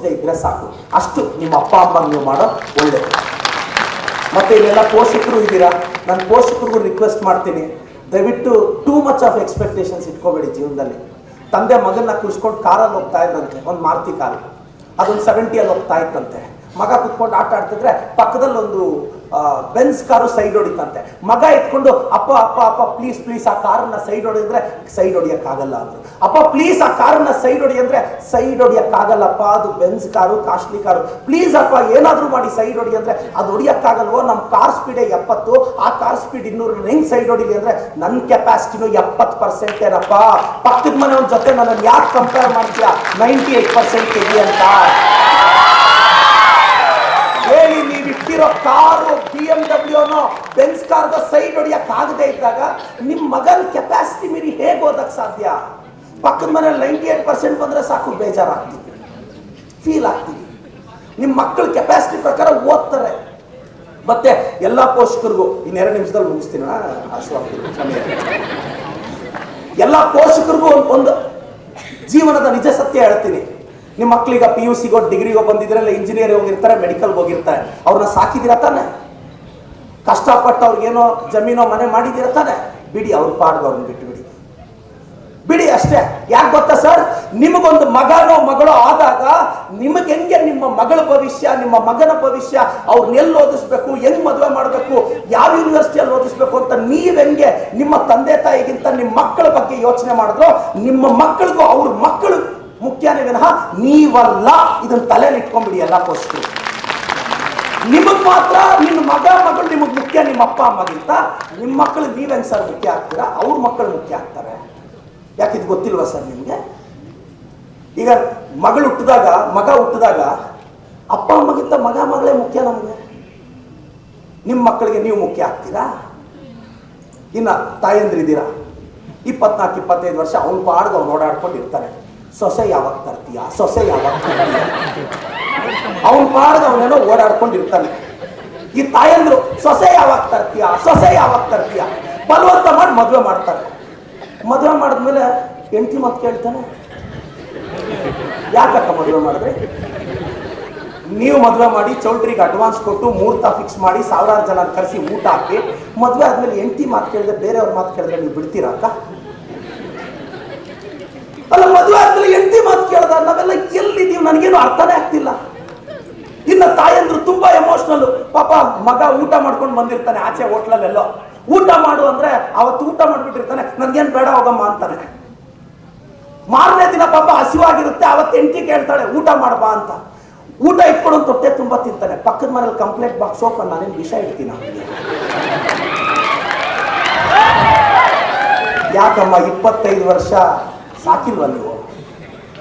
ತೋರಿಸದೇ ಇದ್ರೆ ಸಾಕು. ಅಷ್ಟು ನಿಮ್ಮ ಅಪ್ಪ, ಅಮ್ಮ ನೀವು ಮಾಡೋ ಒಳ್ಳೇದು. ಮತ್ತೆ ಇಲ್ಲೆಲ್ಲ ಪೋಷಕರು ಇದ್ದೀರಾ? ನಾನು ಪೋಷಕರಿಗೂ ರಿಕ್ವೆಸ್ಟ್ ಮಾಡ್ತೀನಿ. ದಯವಿಟ್ಟು ಟೂ ಮಚ್ ಆಫ್ ಎಕ್ಸ್ಪೆಕ್ಟೇಷನ್ಸ್ ಇಟ್ಕೋಬೇಡಿ ಜೀವನದಲ್ಲಿ. ತಂದೆ ಮಗನ್ನ ಕುರ್ಸ್ಕೊಂಡು ಕಾರಲ್ಲಿ ಹೋಗ್ತಾ ಇದ್ದಂತೆ ಒಂದು ಮಾರುತಿ ಕಾರು. ಅದೊಂದು ಸೆವೆಂಟಿಯಲ್ಲಿ ಹೋಗ್ತಾ ಇತ್ತಂತೆ. ಮಗ ಕುತ್ಕೊಂಡು ಆಟ ಆಡ್ತಿದ್ರೆ ಪಕ್ಕದಲ್ಲಿ ಒಂದು ಬೆನ್ಸ್ ಕಾರು ಸೈಡ್ ಹೊಡಿತಂತೆ. ಮಗ ಇಟ್ಕೊಂಡು ಅಪ್ಪ ಅಪ್ಪ ಅಪ್ಪ ಪ್ಲೀಸ್ ಪ್ಲೀಸ್ ಆ ಕಾರನ್ನ ಸೈಡ್ ಹೊಡೆದ್ರೆ ಸೈಡ್ ಹೊಡಿಯಕ್ಕಾಗಲ್ಲ ಅಂದ್ರು. ಅಪ್ಪ ಪ್ಲೀಸ್ ಆ ಕಾರನ್ನ ಸೈಡ್ ಹೊಡಿ ಅಂದ್ರೆ ಸೈಡ್ ಹೊಡಿಯಕ್ಕಾಗಲ್ಲಪ್ಪ, ಅದು Benz car costly car please ಅಪ್ಪ, ಏನಾದರೂ ಮಾಡಿ ಸೈಡ್ ಹೊಡಿ ಅಂದ್ರೆ ಅದು ಹೊಡಿಯಕ್ಕಾಗಲ್ವೋ ನಮ್ಮ ಕಾರ್ ಸ್ಪೀಡೇ ಎಪ್ಪತ್ತು, ಆ ಕಾರ್ ಸ್ಪೀಡ್ ಇನ್ನೂರು ಹೆಂಗ್ ಸೈಡ್ ಹೊಡಿಲಿ ಅಂದ್ರೆ ನನ್ನ ಕೆಪಾಸಿಟಿನೂ ಎಪ್ಪತ್ತು ಪರ್ಸೆಂಟ್ ಏನಪ್ಪ? ಪಕ್ಕದ ಮನೆಯವ್ರ ಜೊತೆ ನನ್ನನ್ನು ಯಾಕೆ ಕಂಪೇರ್ ಮಾಡ್ತೀಯಾ? ನೈಂಟಿ ಏಟ್ ಪರ್ಸೆಂಟ್ ಅಂತ. ಇಟ್ಟಿರೋ ಕಾರು ಬಿ ಎಂ ಡಬ್ಲ್ಯೂನೋ ಬೆನ್ಸ್ ಕಾರ್ದ ಸೈಡ್ ಆಗದೆ ಇದ್ದಾಗ ನಿಮ್ಮ ಮಗನ ಕೆಪಾಸಿಟಿ ಮೀರಿ ಹೇಗೆ ಓದಕ್ ಸಾಧ್ಯ? ಪಕ್ಕದ ಮನೇಲಿ ನೈಂಟಿ ಏಟ್ ಪರ್ಸೆಂಟ್ ಬಂದ್ರೆ ಸಾಕು, ಬೇಜಾರಾಗ್ತೀವಿ. ಫೀಲ್ ಆಗ್ತೀವಿ. ನಿಮ್ಮ ಮಕ್ಕಳ ಕೆಪಾಸಿಟಿ ಪ್ರಕಾರ ಓದ್ತಾರೆ. ಮತ್ತೆ ಎಲ್ಲ ಪೋಷಕರಿಗೂ ಇನ್ನೆರಡು ನಿಮಿಷದಲ್ಲಿ ಮುಗಿಸ್ತೀನಿ ಎಲ್ಲ ಪೋಷಕರಿಗೂ ಒಂದು ಜೀವನದ ನಿಜ ಸತ್ಯ ಹೇಳ್ತೀನಿ. ನಿಮ್ಮ ಮಕ್ಳಿಗೆ ಪಿ ಯು ಸಿಗೋ ಡಿಗ್ರಿಗೋ ಬಂದಿದ್ರಲ್ಲ ಇಂಜಿನಿಯರ್ ಹೋಗಿರ್ತಾರೆ ಮೆಡಿಕಲ್ ಹೋಗಿರ್ತಾರೆ. ಅವ್ರನ್ನ ಸಾಕಿದಿರ ತಾನೆ? ಕಷ್ಟಪಟ್ಟು ಅವ್ರಿಗೇನೋ ಜಮೀನೋ ಮನೆ ಮಾಡಿದಿರ ತಾನೆ? ಬಿಡಿ, ಅವ್ರ ಪಾಡ್ಗೆ ಅವ್ರನ್ನ ಬಿಟ್ಟು ಬಿಡಿ ಬಿಡಿ ಅಷ್ಟೇ. ಯಾಕೆ ಗೊತ್ತಾ ಸರ್? ನಿಮಗೊಂದು ಮಗನೋ ಮಗಳೋ ಆದಾಗ ನಿಮಗೆ ಹೆಂಗೆ ನಿಮ್ಮ ಮಗಳ ಭವಿಷ್ಯ, ನಿಮ್ಮ ಮಗನ ಭವಿಷ್ಯ ಅವ್ರನ್ನ ಎಲ್ಲಿ ಓದಿಸ್ಬೇಕು, ಹೆಂಗ್ ಮದುವೆ ಮಾಡಬೇಕು, ಯಾವ ಯೂನಿವರ್ಸಿಟಿಯಲ್ಲಿ ಓದಿಸ್ಬೇಕು ಅಂತ ನೀವು ಹೆಂಗೆ ನಿಮ್ಮ ತಂದೆ ತಾಯಿಗಿಂತ ನಿಮ್ಮ ಮಕ್ಕಳ ಬಗ್ಗೆ ಯೋಚನೆ ಮಾಡಿದ್ರು, ನಿಮ್ಮ ಮಕ್ಕಳಿಗೂ ಅವ್ರ ಮಕ್ಕಳು ಮುಖ್ಯನೇ ವಿನಃ ನೀವಲ್ಲ ಇದನ್ನ ತಲೆಯಲ್ಲಿ ಇಟ್ಕೊಂಡ್ಬಿಡಿ ಎಲ್ಲ ಪೋಸ್ಟ್ ನಿಮಗ್ ಮಾತ್ರ ನಿಮ್ಮ ಮಗ, ಮಗಳು ನಿಮಗೆ ಮುಖ್ಯ, ನಿಮ್ಮ ಅಪ್ಪ, ಅಮ್ಮಗಿಂತ. ನಿಮ್ಮ ಮಕ್ಕಳು ನೀವೇನು ಸರ್ ಮುಖ್ಯ ಆಗ್ತೀರಾ? ಅವ್ರ ಮಕ್ಕಳು ಮುಖ್ಯ ಆಗ್ತಾರೆ. ಯಾಕೆ ಇದು ಗೊತ್ತಿಲ್ವಾ ಸರ್ ನಿಮಗೆ? ಈಗ ಮಗಳು ಹುಟ್ಟಿದಾಗ, ಮಗ ಹುಟ್ಟಿದಾಗ ಅಪ್ಪ, ಅಮ್ಮಗಿಂತ ಮಗ, ಮಗಳೇ ಮುಖ್ಯ ನಮಗೆ. ನಿಮ್ಮ ಮಕ್ಕಳಿಗೆ ನೀವು ಮುಖ್ಯ ಆಗ್ತೀರಾ? ಇನ್ನ ತಾಯಂದ್ರಿದ್ದೀರಾ? ಇಪ್ಪತ್ನಾಲ್ಕು, ಇಪ್ಪತ್ತೈದು ವರ್ಷ ಅವ್ನು ಪಾಡ್ದು ಅವ್ನು ಓಡಾಡ್ಕೊಂಡು ಇರ್ತಾನೆ ಸೊಸೆ ಯಾವಾಗ ತರ್ತೀಯ ಸೊಸೆ ಯಾವಾಗ ತರ್ತೀಯ ಅವನ ಪಾಡ್ದು ಅವನೇನೋ ಓಡಾಡ್ಕೊಂಡಿರ್ತಾನೆ. ಈ ತಾಯಂದ್ರು ಸೊಸೆ ಯಾವಾಗ ತರ್ತೀಯ ಸೊಸೆ ಯಾವಾಗ ತರ್ತೀಯ ಬಲವಂತ ಮಾಡಿ ಮದುವೆ ಮಾಡ್ತಾರೆ. ಮದುವೆ ಮಾಡಿದ್ಮೇಲೆ ಹೆಂಡತಿ ಮಾತು ಕೇಳ್ತಾನೆ. ಯಾಕಕ್ಕ ಮದುವೆ ಮಾಡಿದ್ರೆ ನೀವು ಮದುವೆ ಮಾಡಿ, ಚೌಲ್ಟ್ರಿಗೆ ಅಡ್ವಾನ್ಸ್ ಕೊಟ್ಟು ಮುಹೂರ್ತ ಫಿಕ್ಸ್ ಮಾಡಿ, ಸಾವಿರಾರು ಜನ ಕರೆಸಿ ಊಟ ಹಾಕಿ, ಮದುವೆ ಆದ್ಮೇಲೆ ಹೆಂಡತಿ ಮಾತು ಕೇಳಿದ್ರೆ ಬೇರೆಯವ್ರ ಮಾತು ಕೇಳಿದ್ರೆ ನೀವು ಬಿಡ್ತೀರಾ ಅಕ್ಕ? ಅಲ್ಲ, ಮದುವೆ ಆದ್ಮೇಲೆ ಹೆಂಡತಿ ಮಾತು ಕೇಳ್ದ, ನಾವೆಲ್ಲ ಎಲ್ಲಿದ್ದೀವಿ ನನಗೇನು ಅರ್ಥನೇ ಆಗ್ತಿಲ್ಲ. ಇನ್ನ ತಾಯಂದ್ರು ತುಂಬಾ ಎಮೋಷನಲ್ ಪಾಪ, ಮಗ ಊಟ ಮಾಡ್ಕೊಂಡು ಬಂದಿರ್ತಾನೆ ಆಚೆ ಹೋಟ್ಲಲ್ಲೆಲ್ಲೋ. ಊಟ ಮಾಡು ಅಂದ್ರೆ ಅವತ್ತು ಊಟ ಮಾಡ್ಬಿಟ್ಟಿರ್ತಾನೆ. ನನ್ಗೇನ್ ಬೇಡ ಹೋಗಮ್ಮ ಅಂತಾನೆ. ಮಾರನೇ ದಿನ ಪಾಪ ಹಸಿವಾಗಿರುತ್ತೆ, ಅವತ್ತು ಹೆಂಡತಿ ಕೇಳ್ತಾಳೆ, ಊಟ ಮಾಡಬಾ ಅಂತ. ಊಟ ಇಟ್ಕೊಂಡು ತೊಟ್ಟೆ ತುಂಬಾ ತಿಂತಾನೆ. ಪಕ್ಕದ ಮನೇಲಿ ಕಂಪ್ಲೇಂಟ್ ಬಾಕ್ಸ್ ಓಪನ್, ನಾನೇನು ವಿಷ ಇಡ್ತೀನಿ? ಯಾಕಮ್ಮ, ಇಪ್ಪತ್ತೈದು ವರ್ಷ ಸಾಕಿಲ್ವಾ ನೀವು?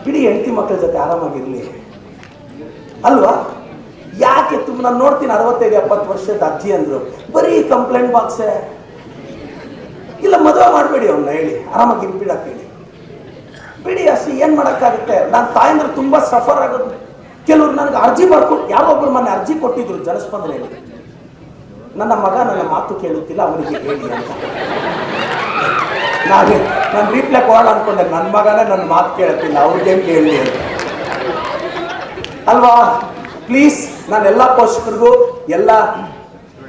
ಬಿಡಿ ಹೆಂಡತಿ ಮಕ್ಕಳ ಜೊತೆ ಆರಾಮಾಗಿರಲಿ. ಅಲ್ವಾ? ಯಾಕೆ ತುಂಬ ನಾನು ನೋಡ್ತೀನಿ ಅರವತ್ತೈದು, ಎಪ್ಪತ್ತು ವರ್ಷದ ಅಜ್ಜಿ ಅಂದರು, ಬರೀ ಕಂಪ್ಲೇಂಟ್ ಬಾಕ್ಸೇ ಇಲ್ಲ, ಮದುವೆ ಮಾಡಬೇಡಿ ಅವನ್ನ ಹೇಳಿ. ಆರಾಮಾಗಿ ಇರ್ಬಿಡಕ್ಕೆ ಹೇಳಿ. ಬಿಡಿ ಅಷ್ಟು, ಏನು ಮಾಡೋಕ್ಕಾಗುತ್ತೆ? ನಾನು ತಾಯಂದ್ರೆ ತುಂಬ ಸಫರ್ ಆಗೋದು. ಕೆಲವ್ರು ನನಗೆ ಅರ್ಜಿ ಮಾಡ್ಕೊಂಡು ಯಾರೊಬ್ಬರು ಮೊನ್ನೆ ಅರ್ಜಿ ಕೊಟ್ಟಿದ್ರು ಜನಸ್ಪಂದನೆಯಲ್ಲಿ. ನನ್ನ ಮಗ ನನ್ನ ಮಾತು ಕೇಳುತ್ತಿಲ್ಲ, ಅವನಿಗೆ ಹೇಳಿ ಅಂತ. ನಾನು ನಾನು ರೀಪ್ಲೈ ಕೊಡೋಣ ಅನ್ಕೊಂಡೆ. ನನ್ನ ಮಗನೇ ನನ್ನ ಮಾತು ಕೇಳ್ತಿಲ್ಲ. ಅವ್ರಿಗೇನು ಕೇಳಲಿ ಅಂತ. ಅಲ್ವಾ? ಪ್ಲೀಸ್ ನಾನು ಎಲ್ಲ ಪೋಷಕರಿಗೂ ಎಲ್ಲ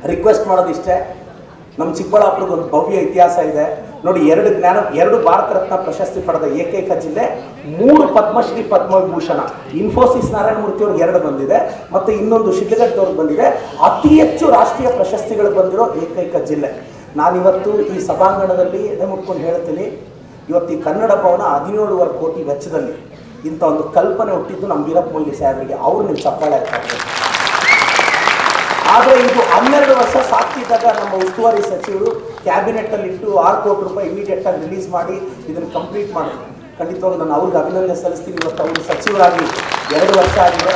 ರಿಕ್ವೆಸ್ಟ್ ಮಾಡೋದಿಷ್ಟೇ. ನಮ್ಮ ಚಿಕ್ಕಬಳ್ಳಾಪುರದ ಒಂದು ಭವ್ಯ ಇತಿಹಾಸ ಇದೆ. ನೋಡಿ, ಎರಡು ಜ್ಞಾನ, ಎರಡು ಭಾರತ ರತ್ನ ಪ್ರಶಸ್ತಿ ಪಡೆದ ಏಕೈಕ ಜಿಲ್ಲೆ, ಮೂರು ಪದ್ಮಶ್ರೀ ಪದ್ಮವಿಭೂಷಣ. ಇನ್ಫೋಸಿಸ್ ನಾರಾಯಣಮೂರ್ತಿ ಅವ್ರಿಗೆ ಎರಡು ಬಂದಿದೆ. ಮತ್ತು ಇನ್ನೊಂದು ಶಿಡ್ಲಘಟ್ಟದವ್ರಿಗೆ ಬಂದಿದೆ. ಅತಿ ಹೆಚ್ಚು ರಾಷ್ಟ್ರೀಯ ಪ್ರಶಸ್ತಿಗಳು ಬಂದಿರೋ ಏಕೈಕ ಜಿಲ್ಲೆ. ನಾನಿವತ್ತು ಈ ಸಭಾಂಗಣದಲ್ಲಿ ಮುಟ್ಕೊಂಡು ಹೇಳ್ತೀನಿ ಇವತ್ತು ಈ ಕನ್ನಡ ಭವನ ಹದಿನೇಳುವರೆ ಕೋಟಿ ವೆಚ್ಚದಲ್ಲಿ ಇಂಥ ಒಂದು ಕಲ್ಪನೆ ಹುಟ್ಟಿದ್ದು ನಮ್ಮ ವೀರಪ್ಪ ಮೊಯ್ಲಿ ಸಾಹೇಬರಿಗೆ. ಅವ್ರು ನಿಮ್ಮ ಚಪ್ಪಾಳೆ ಹಾಕ್ತಾರೆ. ಆದರೆ ಇದು ಹನ್ನೆರಡು ವರ್ಷ ಸಾಕ್ತಿದ್ದಾಗ ನಮ್ಮ ಉಸ್ತುವಾರಿ ಸಚಿವರು ಕ್ಯಾಬಿನೆಟ್ಟಲ್ಲಿ ಇಟ್ಟು ಆರು ಕೋಟಿ ರೂಪಾಯಿ ಇಮಿಡಿಯೇಟಾಗಿ ರಿಲೀಸ್ ಮಾಡಿ ಇದನ್ನು ಕಂಪ್ಲೀಟ್ ಮಾಡಿದ್ರು. ಖಂಡಿತವಾಗಿ ನಾನು ಅವ್ರಿಗೆ ಅಭಿನಂದನೆ ಸಲ್ಲಿಸ್ತೀನಿ. ಇವತ್ತು ಅವರು ಸಚಿವರಾಗಿ ಎರಡು ವರ್ಷ ಆಗಿದೆ.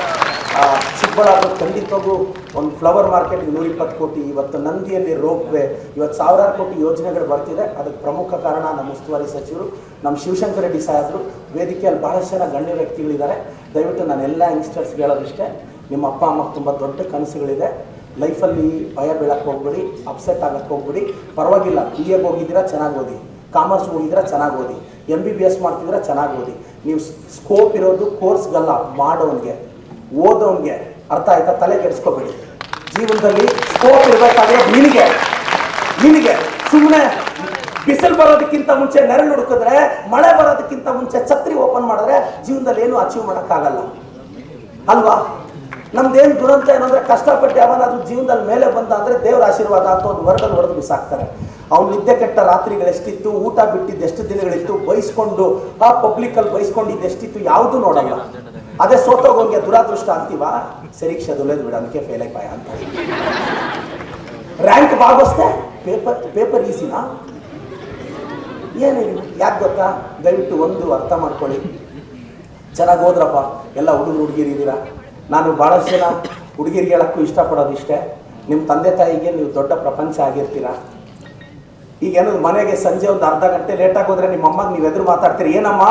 ಚಿಕ್ಕಬಳ್ಳಾಪುರ ಖಂಡಿತವಾಗೂ ಒಂದು ಫ್ಲವರ್ ಮಾರ್ಕೆಟ್ ನೂರಿಪ್ಪತ್ತು ಕೋಟಿ, ಇವತ್ತು ನಂದಿಯಲ್ಲಿ ರೋಪ್ ವೇ ಇವತ್ತು ಸಾವಿರಾರು ಕೋಟಿ ಯೋಜನೆಗಳು ಬರ್ತಿದೆ. ಅದಕ್ಕೆ ಪ್ರಮುಖ ಕಾರಣ ನಮ್ಮ ಉಸ್ತುವಾರಿ ಸಚಿವರು, ನಮ್ಮ ಶಿವಶಂಕರ ರೆಡ್ಡಿ ಸಾಹೇಬರು. ವೇದಿಕೆಯಲ್ಲಿ ಬಹಳಷ್ಟು ಜನ ಗಣ್ಯ ವ್ಯಕ್ತಿಗಳಿದ್ದಾರೆ. ದಯವಿಟ್ಟು ನಾನು ಎಲ್ಲ ಯಂಗ್ಸ್ಟರ್ಸ್ಗೆ ಹೇಳೋದಿಷ್ಟೇ, ನಿಮ್ಮ ಅಪ್ಪ ಅಮ್ಮಗೆ ತುಂಬ ದೊಡ್ಡ ಕನಸುಗಳಿದೆ. ಲೈಫಲ್ಲಿ ಭಯ ಬೀಳಕ್ಕೆ ಹೋಗ್ಬಿಡಿ ಅಪ್ಸೆಟ್ ಆಗಕ್ಕೆ ಹೋಗ್ಬಿಡಿ. ಪರವಾಗಿಲ್ಲ ಬಿ ಎಗೆ ಹೋಗಿದ್ದೀರಾ, ಚೆನ್ನಾಗಿ ಓದಿ. ಕಾಮರ್ಸ್ ಹೋಗಿದ್ದೀರಾ, ಚೆನ್ನಾಗಿ ಓದಿ. ಎಂ ಬಿ ಬಿ ಎಸ್ ಮಾಡ್ತಿದ್ದೀರಾ, ಚೆನ್ನಾಗಿ ಓದಿ. ನೀವು ಸ್ಕೋಪ್ ಇರೋದು ಕೋರ್ಸ್ಗಲ್ಲ ಮಾಡೋನಿಗೆ. ಓದೋನ್ಗೆ ಅರ್ಥ ಆಯ್ತಾ? ತಲೆ ಕೆಡಿಸ್ಕೋಬೇಡಿ. ಜೀವನದಲ್ಲಿ ಸ್ಕೋಪ್ ಇರಬೇಕಾದ್ರೆ ನಿನಗೆ ನಿನಗೆ. ಸುಮ್ಮನೆ ಬಿಸಿಲು ಬರೋದಕ್ಕಿಂತ ಮುಂಚೆ ನೆರಳು ಹುಡುಕಿದ್ರೆ, ಮಳೆ ಬರೋದಕ್ಕಿಂತ ಮುಂಚೆ ಛತ್ರಿ ಓಪನ್ ಮಾಡಿದ್ರೆ ಜೀವನದಲ್ಲಿ ಏನು ಅಚೀವ್ ಮಾಡೋಕ್ಕಾಗಲ್ಲ. ಅಲ್ವಾ? ನಮ್ದೇನು ದುರಂತ ಏನಂದ್ರೆ ಕಷ್ಟಪಟ್ಟು ಯಾವನಾದ್ರೂ ಜೀವನದಲ್ಲಿ ಮೇಲೆ ಬಂದ ಅಂದ್ರೆ ದೇವರ ಆಶೀರ್ವಾದ ಅಂತ ಒಂದು ವರ್ಗದಲ್ಲಿ ಹೊಡೆದು ಬಿಸಾಕ್ತಾರೆ. ಅವ್ನು ನಿದ್ದೆ ಕೆಟ್ಟ ರಾತ್ರಿಗಳೆಷ್ಟಿತ್ತು ಊಟ ಬಿಟ್ಟಿದ್ದು ಎಷ್ಟು ದಿನಗಳಿತ್ತು ಬೈಸ್ಕೊಂಡು ಆ ಪಬ್ಲಿಕಲ್ಲಿ ಅಲ್ಲಿ ಬೈಸ್ಕೊಂಡಿದ್ದು ಎಷ್ಟಿತ್ತು ಯಾವುದು ನೋಡಲ್ಲ. ಅದೇ ಸೋತೋಗೋಂಗೆ ದುರಾದೃಷ್ಟ ಅಂತೀವ? ಸರೀಕ್ಷೆ ದುಲೇದು ಬಿಡ, ಅದಕ್ಕೆ ಫೇಲ್ ಪಾಯ ಅಂತ. ರ್ಯಾಂಕ್ ಬಾಗೋಸ್ತೆ ಪೇಪರ್ ಪೇಪರ್ ಈಸಿನಾ ಏನಿಲ್ಲ ಯಾಕೆ ಗೊತ್ತಾ? ದಯವಿಟ್ಟು ಒಂದು ಅರ್ಥ ಮಾಡ್ಕೊಳ್ಳಿ. ಚೆನ್ನಾಗಿ ಹೋದ್ರಪ್ಪ ಎಲ್ಲ ಹುಡುಗರು ಹುಡುಗಿರಿದ್ದೀರಾ ನಾನು ಭಾಳಷ್ಟು ಜನ ಹುಡುಗಿರಿಗೆ ಹೇಳೋಕ್ಕೂ ಇಷ್ಟಪಡೋದು ಇಷ್ಟೇ. ನಿಮ್ಮ ತಂದೆ ತಾಯಿಗೆ ನೀವು ದೊಡ್ಡ ಪ್ರಪಂಚ ಆಗಿರ್ತೀರ? ಈಗ ಏನಾದ್ರು ಮನೆಗೆ ಸಂಜೆ ಒಂದು ಅರ್ಧ ಗಂಟೆ ಲೇಟಾಗಿ ಹೋದ್ರೆ ನಿಮ್ಮ ಅಮ್ಮಗೆ ನೀವು ಎದುರು ಮಾತಾಡ್ತೀರಿ. ಏನಮ್ಮ?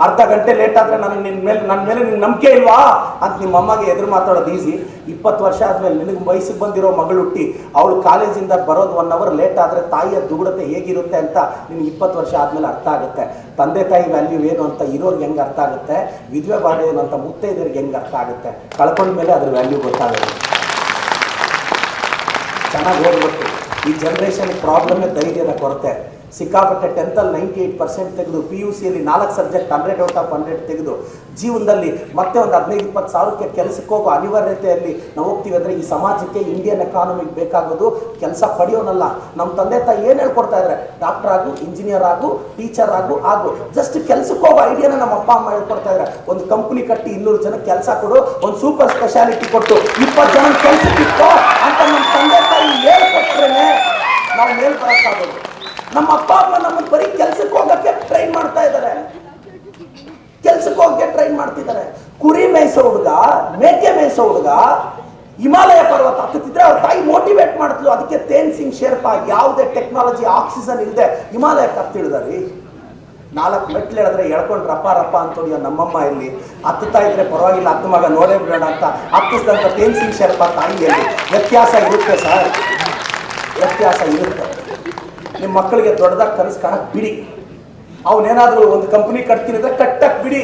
ಅರ್ಧ ಗಂಟೆ ಲೇಟ್ ಆದ್ರೆ ನನಗೆ ನಿನ್ನ ಮೇಲೆ ನನ್ನ ಮೇಲೆ ನಿನ್ನ ನಂಬಿಕೆ ಇಲ್ವಾ? ಅಂತ ನಿಮ್ಮ ಅಮ್ಮಗೆ ಎದುರು ಮಾತಾಡೋದು ಈಸಿ ಇಪ್ಪತ್ತು ವರ್ಷ ಆದ್ಮೇಲೆ ನಿನಗೆ ವಯಸ್ಸಿಗೆ ಬಂದಿರೋ ಮಗಳು ಹುಟ್ಟಿ, ಅವಳು ಕಾಲೇಜಿಂದ ಬರೋದು ಒನ್ ಅವರ್ ಲೇಟ್ ಆದರೆ ತಾಯಿಯ ದುಗುಡತೆ ಹೇಗಿರುತ್ತೆ ಅಂತ ನಿನ್ಗೆ ಇಪ್ಪತ್ತು ವರ್ಷ ಆದ್ಮೇಲೆ ಅರ್ಥ ಆಗುತ್ತೆ. ತಂದೆ ತಾಯಿ ವ್ಯಾಲ್ಯೂ ಏನು ಅಂತ ಇರೋರ್ಗೆ ಹೆಂಗೆ ಅರ್ಥ ಆಗುತ್ತೆ? ವಿಧವೆ ಬಾಡೆ ಏನು ಅಂತ ಮುತ್ತೈದರಿಗೆ ಹೆಂಗೆ ಅರ್ಥ ಆಗುತ್ತೆ? ಕಳ್ಕೊಂಡ್ಮೇಲೆ ಅದ್ರ ವ್ಯಾಲ್ಯೂ ಗೊತ್ತಾಗುತ್ತೆ. ಚೆನ್ನಾಗಿ ಓದ್ಬೇಕು. ಈ ಜನ್ರೇಷನ್ ಪ್ರಾಬ್ಲಮ್ಮೇ ಧೈರ್ಯದ ಕೊರತೆ. ಸಿಕ್ಕಾಪಟ್ಟೆ ಟೆಂತಲ್ಲಿ ನೈಂಟಿ ಏಯ್ಟ್ ಪರ್ಸೆಂಟ್ ತೆಗೆದು ಪಿ ಯು ಸಿಯಲ್ಲಿ ನಾಲ್ಕು subject hundred out of hundred ತೆಗೆದು ಜೀವನದಲ್ಲಿ ಮತ್ತೆ ಒಂದು ಹದಿನೈದು, ಇಪ್ಪತ್ತು ಸಾವಿರಕ್ಕೆ ಕೆಲಸಕ್ಕೆ ಹೋಗೋ ಅನಿವಾರ್ಯತೆಯಲ್ಲಿ ನಾವು ಹೋಗ್ತೀವಿ ಅಂದರೆ ಈ ಸಮಾಜಕ್ಕೆ ಇಂಡಿಯನ್ ಎಕಾನಮಿಗೆ ಬೇಕಾಗೋದು ಕೆಲಸ ಪಡೆಯೋನಲ್ಲ. ನಮ್ಮ ತಂದೆ ತಾಯಿ ಏನು ಹೇಳ್ಕೊಡ್ತಾ ಇದ್ದಾರೆ ಡಾಕ್ಟರ್ ಆಗು ಇಂಜಿನಿಯರ್ ಆಗು ಟೀಚರ್ ಆಗು ಆಗು. ಜಸ್ಟ್ ಕೆಲಸಕ್ಕೆ ಹೋಗೋ ಐಡಿಯಾನ ನಮ್ಮ ಅಪ್ಪ, ಅಮ್ಮ ಹೇಳ್ಕೊಡ್ತಾ ಇದ್ದಾರೆ ಒಂದು ಕಂಪ್ನಿ ಕಟ್ಟಿ ಇನ್ನೂರು ಜನ ಕೆಲಸ ಕೊಡು, ಒಂದು ಸೂಪರ್ ಸ್ಪೆಷಾಲಿಟಿ ಕೊಟ್ಟು ಇಪ್ಪತ್ತು ಜನ ಕೆಲಸಕ್ಕೆ ಅಂತ ನಮ್ಮ ತಂದೆ ತಾಯಿ ಹೇಳ್ಕೊಟ್ರೆ ನಾವು ಮೇಲ್ ಬರೋಕ್ಕಾಗೋದು. ನಮ್ಮ ಅಪ್ಪ ಅಮ್ಮ ನಮ್ಮನ್ನು ಬರೀ ಕೆಲ್ಸಕ್ಕೆ ಹೋಗಕ್ಕೆ ಟ್ರೈನ್ ಮಾಡ್ತಾ ಇದ್ದಾರೆ. ಕೆಲ್ಸಕ್ಕೆ ಹೋಗಕ್ಕೆ ಟ್ರೈನ್ ಮಾಡ್ತಿದ್ದಾರೆ. ಕುರಿ ಮೇಯಿಸೋ ಹುಡುಗ, ಮೇಕೆ ಮೇಯಿಸೋ ಹುಡುಗ, ಹಿಮಾಲಯ ಪರ್ವತ ಹತ್ತುತ್ತಿದ್ರೆ ಅವ್ರ ತಾಯಿ ಮೋಟಿವೇಟ್ ಮಾಡ್ತಿದ್ರು ಅದಕ್ಕೆ ತೇನ್ ಸಿಂಗ್ ಶೇರ್ಪಾ ಯಾವುದೇ ಟೆಕ್ನಾಲಜಿ ಆಕ್ಸಿಜನ್ ಇಲ್ಲದೆ ಹಿಮಾಲಯಕ್ಕೆ ಹತ್ತಿಳಿದ್ರಿ ನಾಲ್ಕು ಮೆಟ್ಲು ಹೇಳಿದ್ರೆ ಎಳ್ಕೊಂಡು ರಪ್ಪ ರಪ್ಪ ಅಂತ ಹೊಡಿಯೋ ನಮ್ಮಮ್ಮ ಇಲ್ಲಿ ಹತ್ತುತ್ತಾ ಇದ್ರೆ ಪರವಾಗಿಲ್ಲ, ಹತ್ತು ಮಗ ನೋಡೇ ಬಿಡೋಣ ಅಂತ ಹತ್ತಿಸಿದಂಥ ತೇನ್ ಸಿಂಗ್ ಶೇರ್ಪಾ ತಾಯಿಯಲ್ಲಿ ವ್ಯತ್ಯಾಸ ಇರುತ್ತೆ ಸರ್. ವ್ಯತ್ಯಾಸ ಇರುತ್ತೆ. ನಿಮ್ಮ ಮಕ್ಕಳಿಗೆ ದೊಡ್ಡದಾಗಿ ಕನಸು ಕಾಣಕ್ ಬಿಡಿ. ಅವನೇನಾದ್ರೂ ಒಂದು ಕಂಪನಿ ಕಟ್ತೀನಿ ಅಂದ್ರೆ ಕಟ್ಟಕ್ ಬಿಡಿ.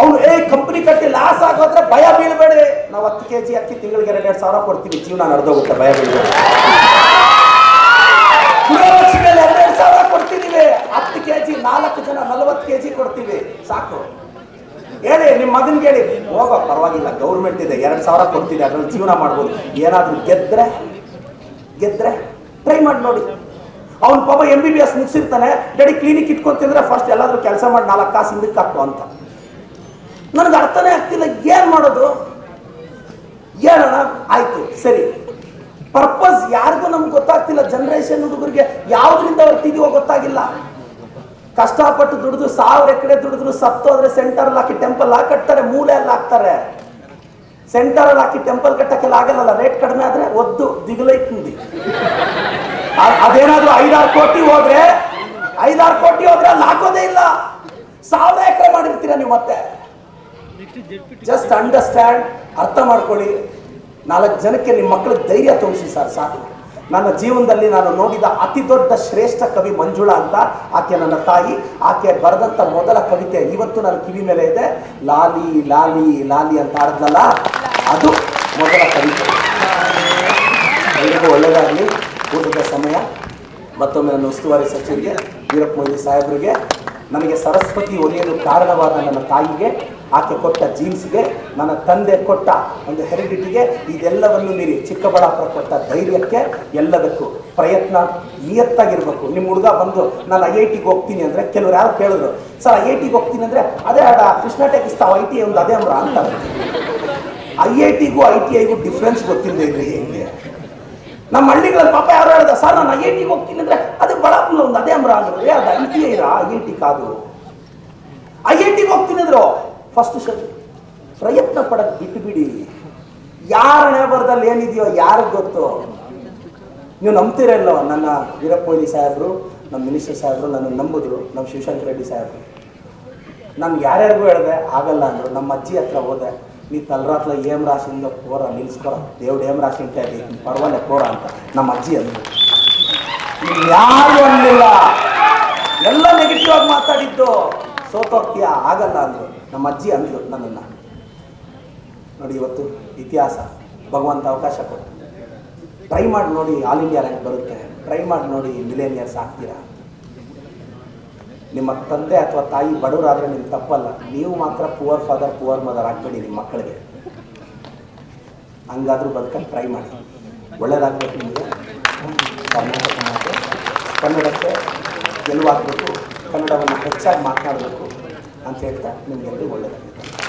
ಅವನು, ಏ ಕಂಪನಿ ಕಟ್ಟಿ ಲಾಸ್ ಆಗೋದ್ರೆ ಭಯ ಬೀಳ್ಬೇಡಿ. ನಾವು ಹತ್ತು ಕೆ ಜಿ ಅಕ್ಕಿ ತಿಂಗಳಿಗೆ ಎರಡು ಎರಡು ಸಾವಿರ ಕೊಡ್ತೀವಿ. ಜೀವನ ನಡೆದೋಗುತ್ತೆ, ಭಯ ಬೀಳ್ಬೇಡಿ. ಎರಡೆರಡು ಸಾವಿರ ಕೊಡ್ತಿದ್ದೀವಿ. ಹತ್ತು ಕೆ ಜಿ ನಾಲ್ಕು ಜನ ನಲವತ್ತು ಕೆ ಜಿ ಕೊಡ್ತೀವಿ. ಸಾಕು. ಹೇಳಿ ನಿಮ್ಮ ಮಗನ್ಗೆ ಹೇಳಿ. ಹೋಗೋ, ಪರವಾಗಿಲ್ಲ. ಗೌರ್ಮೆಂಟ್ ಇದೆ. ಎರಡು ಸಾವಿರ ಕೊಡ್ತೀವಿ. ಅದ್ರಲ್ಲಿ ಜೀವನ ಮಾಡ್ಬೋದು. ಏನಾದ್ರೂ ಗೆದ್ರೆ ಗೆದ್ರೆ ಟ್ರೈ ಮಾಡಿ ನೋಡಿ. ಅವ್ನ ಪಾಪ ಎಂ ಬಿ ಬಿ ಎಸ್ ಮುಗಿಸಿರ್ತಾನೆ ಡ್ಯಾಡಿ ಕ್ಲಿನಿಕ್ ಇಟ್ಕೊಂತಿದ್ರೆ ಫಸ್ಟ್ ಎಲ್ಲಾದ್ರೂ ಕೆಲಸ ಮಾಡಿ, ನಾಲ್ಕು ಕಾಸು ಹಿಂದಕ್ಕೆ ಹಾಕು ಅಂತ. ನನಗೆ ಅರ್ಥನೇ ಆಗ್ತಿಲ್ಲ, ಏನ್ ಮಾಡೋದು? ಹೇಳೋಣ, ಆಯ್ತು, ಸರಿ. ಪರ್ಪಸ್ ಯಾರಿಗೂ ನಮ್ಗೆ ಗೊತ್ತಾಗ್ತಿಲ್ಲ ಜನರೇಷನ್ ಹುಡುಗರಿಗೆ ಯಾವ್ದ್ರಿಂದ ಹೊರ್ತಿದೀವೋ ಗೊತ್ತಾಗಿಲ್ಲ. ಕಷ್ಟಪಟ್ಟು ದುಡಿದು, ಸಾವಿರ ಎಕರೆ ದುಡಿದ್ರು ಸತ್ತೋದ್ರೆ ಸೆಂಟರ್ ಹಾಕಿ ಟೆಂಪಲ್ ಕಟ್ತಾರೆ ಮೂಲೆ ಎಲ್ಲ ಹಾಕ್ತಾರೆ. ಸೆಂಟರ್ ಅಲ್ಲಿ ಹಾಕಿ ಟೆಂಪಲ್ ಕಟ್ಟಕ್ಕೆಲ್ಲ ಆಗಲ್ಲ ರೇಟ್ ಕಡಿಮೆ ಆದ್ರೆ ಒದ್ದು ದಿಗಲೈತಿ ಅದೇನಾದ್ರೂ ಐದಾರು ಕೋಟಿ ಹೋದ್ರೆ, ಐದಾರು ಕೋಟಿ ಹೋದ್ರೆ ಅಲ್ಲಿ ಹಾಕೋದೇ ಇಲ್ಲ. ಸಾವಿರ ಎಕರೆ ಮಾಡಿರ್ತೀರ ನೀವು ಮತ್ತೆ? ಜಸ್ಟ್ ಅಂಡರ್ಸ್ಟ್ಯಾಂಡ್ ಅರ್ಥ ಮಾಡ್ಕೊಳ್ಳಿ. ನಾಲ್ಕು ಜನಕ್ಕೆ ನಿಮ್ಮ ಮಕ್ಕಳು ಧೈರ್ಯ ತೋರಿಸಿ ಸರ್, ಸಾಕು. ನನ್ನ ಜೀವನದಲ್ಲಿ ನಾನು ನೋಡಿದ ಅತಿ ದೊಡ್ಡ ಶ್ರೇಷ್ಠ ಕವಿ ಮಂಜುಳಾ ಅಂತ ಆಕೆ ನನ್ನ ತಾಯಿ. ಆಕೆ ಬರೆದಂಥ ಮೊದಲ ಕವಿತೆ ಇವತ್ತು ನನ್ನ ಕಿವಿ ಮೇಲೆ ಇದೆ. ಲಾಲಿ ಲಾಲಿ ಲಾಲಿ ಅಂತ ಆಡಿದ್ನಲ್ಲ ಅದು ಮೊದಲ ಪರಿಚಯ ಎಲ್ಲರಿಗೂ ಒಳ್ಳೆಯದಾಗಲಿ, ಊಟದ ಸಮಯ, ಮತ್ತೊಮ್ಮೆ ನನ್ನ ಉಸ್ತುವಾರಿ ಸಚಿವರಿಗೆ, ವೀರಪ್ಪ ಮೊಯ್ಲಿ ಸಾಹೇಬರಿಗೆ, ನನಗೆ ಸರಸ್ವತಿ ಒಲಿಯಲು ಕಾರಣವಾದ ನನ್ನ ತಾಯಿಗೆ, ಆಕೆ ಕೊಟ್ಟ ಜೀನ್ಸ್ಗೆ, ನನ್ನ ತಂದೆ ಕೊಟ್ಟ ಒಂದು ಹೆರಿಡಿಟಿಗೆ, ಇದೆಲ್ಲವನ್ನು ಮೀರಿ ಚಿಕ್ಕಬಳ್ಳಾಪುರ ಕೊಟ್ಟ ಧೈರ್ಯಕ್ಕೆ ಎಲ್ಲದಕ್ಕೂ ಪ್ರಯತ್ನ ನಿಯತ್ತಾಗಿರ್ಬೇಕು. ನಿಮ್ಮ ಹುಡುಗ ಬಂದು, ನಾನು ಐ ಐ ಟಿಗೆ ಹೋಗ್ತೀನಿ ಅಂದರೆ, ಕೆಲವರು ಯಾರು ಕೇಳಿದ್ರು. ಸರ್, ಐ ಐ ಟಿಗೆ ಹೋಗ್ತೀನಿ ಅಂದರೆ, ಅದೇ ಆಡ ಕೃಷ್ಣ ಟೆಕ್ ಇಸ್ತಾವ ಐ ಟಿ ಒಂದು ಅದೇ ಅಂದ್ರೆ ಅಂತಾರೆ. ಐ ಐ ಟಿಗೂ ಐ ಟಿ ಐಗೂ ಡಿಫ್ರೆನ್ಸ್ ಗೊತ್ತಿಲ್ಲ ಇದ್ರೆ ಹೆಂಗೆ? ನಮ್ಮ ಹಳ್ಳಿಗಳಲ್ಲಿ ಪಾಪ ಯಾರು ಹೇಳಿದ ಸರ್, ನಾನು ಐ ಐ ಟಿಗೆ ಹೋಗ್ತೀನಿ ಅಂದ್ರೆ ಅದು ಬಳ್ಳಾಪುರ ಒಂದು ಅದೇ ಅಮ್ರ ಅಂದ್ರೆ ಅದು ಐ ಟಿ ಐರಾ ಐ ಐ ಟಿ ಕಾದು. ಐ ಐ ಟಿಗೆ ಹೋಗ್ತೀನಿ ಅಂದ್ರು, ಫಸ್ಟ್ ಸರ್, ಪ್ರಯತ್ನ ಪಡಕ್ ಬಿಟ್ಟು ಬಿಡಿ ಯಾರ ನೇಬರ್ದಲ್ಲಿ ಏನಿದೆಯೋ ಯಾರಿಗೆ ಗೊತ್ತು? ನೀವು ನಂಬ್ತಿರಲ್ಲೋ ನನ್ನ ವೀರಪ್ಪ ಮೊಯ್ಲಿ ಸಾಹೇಬ್ರು, ನಮ್ಮ ಮಿನಿಸ್ಟರ್ ಸಾಹೇಬ್ರು ನನ್ನ ನಂಬಿದ್ರು, ನಮ್ಮ ಶಿವಶಂಕರ ರೆಡ್ಡಿ ಸಾಹೇಬ್ರು. ನಾನು ಯಾರ್ಯಾರಿಗೂ ಹೇಳಿದೆ, ಆಗಲ್ಲ ಅಂದರು. ನಮ್ಮ ಅಜ್ಜಿ ಹತ್ರ ಹೋದೆ. ತಲರಾತ್ಲ ಏಮ್ ರಾಶಿಯಿಂದ ಪೋರ ನಿಲ್ಸ್ಕೊರ. ದೇವ್ರ ಏಮ್ ರಾಶಿ ಅಂತ ಹೇಳಿ ಪರವಾಗಿಲ್ಲ ಪೋರ ಅಂತ. ನಮ್ಮ ಅಜ್ಜಿ ಅಂದರು. ಯಾರು ಅನ್ನಲಿಲ್ಲ ಎಲ್ಲ ನೆಗೆಟಿವ್ ಆಗಿ ಮಾತಾಡಿದ್ದು. ಸೋತೋಗ್ತೀಯ? ಆಗಲ್ಲ ಅಂದರು. ನಮ್ಮ ಅಜ್ಜಿ ಅಂದ್ರು ನನ್ನನ್ನು. ನೋಡಿ ಇವತ್ತು ಇತಿಹಾಸ. ಭಗವಂತ ಅವಕಾಶ ಕೊಟ್ಟು ಟ್ರೈ ಮಾಡಿ ನೋಡಿ ಆಲ್ ಇಂಡಿಯಾ ರ್ಯಾಂಕ್ ಬರುತ್ತೆ. ಟ್ರೈ ಮಾಡಿ ನೋಡಿ ಮಿಲೇನಿಯರ್ಸ್ ಆಗ್ತೀರಾ? ನಿಮ್ಮ ತಂದೆ ಅಥವಾ ತಾಯಿ ಬಡವರಾದರೆ ನಿಮ್ಮ ತಪ್ಪಲ್ಲ. ನೀವು ಮಾತ್ರ ಪುವರ್ ಫಾದರ್ ಪುವರ್ ಮದರ್ ಆಗ್ಬೇಡಿ ನಿಮ್ಮ ಮಕ್ಕಳಿಗೆ. ಹಂಗಾದ್ರೂ ಬದುಕಲ್ಲಿ ಟ್ರೈ ಮಾಡಿ. ಒಳ್ಳೇದಾಗಬೇಕು ನಿಮಗೆ. ಕರ್ನಾಟಕ ಮಾತು. ಕನ್ನಡಕ್ಕೆ ಗೆಲುವಾಗಬೇಕು. ಕನ್ನಡವನ್ನು ಹೆಚ್ಚಾಗಿ ಮಾತನಾಡಬೇಕು ಅಂತ ಹೇಳ್ತಾ ನಿಮಗೆಲ್ಲರಿಗೂ ಒಳ್ಳೆಯದಾಗುತ್ತೆ